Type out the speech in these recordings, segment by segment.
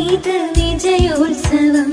ഗീത വിജയോത്സവം.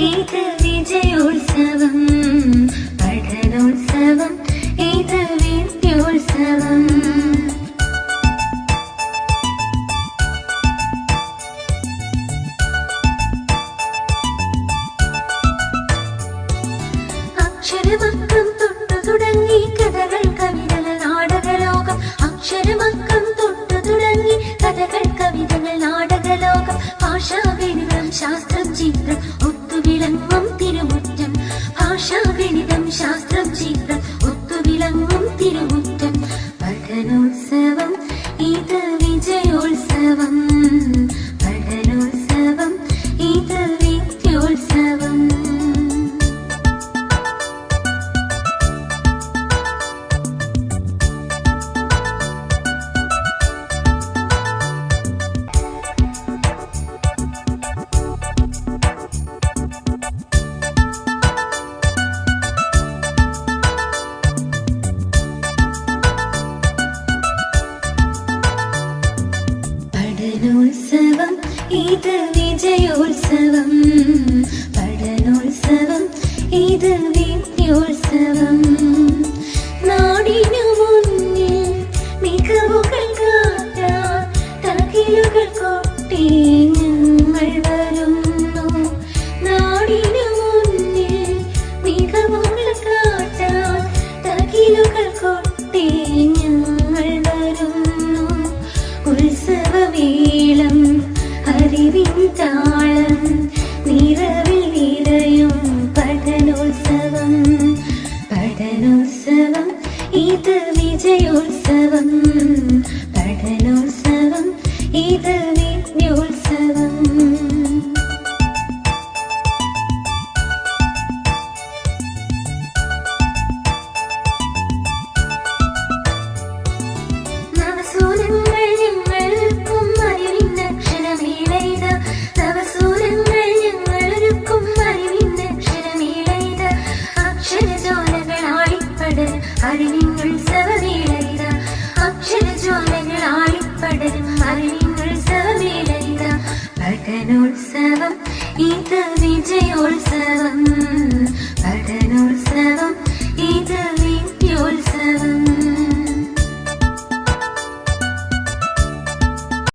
ഇത് വിജയോത്സവം? പഠനോത്സവം. Never. ഉത്സവം പഠനോത്സവം ഇത് വിദ്യോത്സവം. നാടിനു മുന്നിൽ മികവുകൾ കാട്ടാ തകിലുകൾ കൊട്ടേ ഉത്സവം ഇത് വിജയോത്സവം